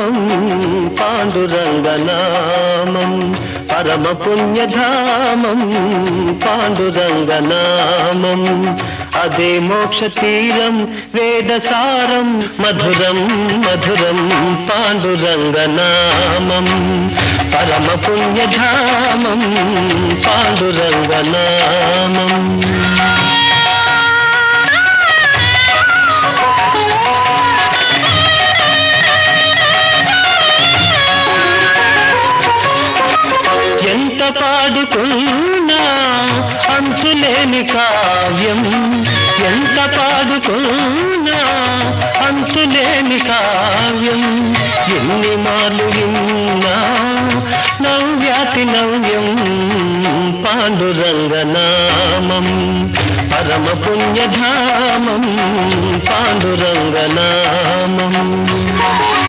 నామం పాండురంగనామం పరమ పుణ్యధామం పాండురంగనామం. అదే మోక్ష తీరం వేదసారం మధురం మధురం పాండురంగనామం. పరమ పుణ్యధామం పాండురంగనామం. ఎంత పాడుకున్నా అంతులేని కావ్యం. ఎంత పాడుకున్నా అంతులేని కావ్యం. ఎన్ని మాలు విన్నా నవ్యాతి నవ్యం పాండురంగనామం. పరమ పుణ్యధామం పాండురంగనామం.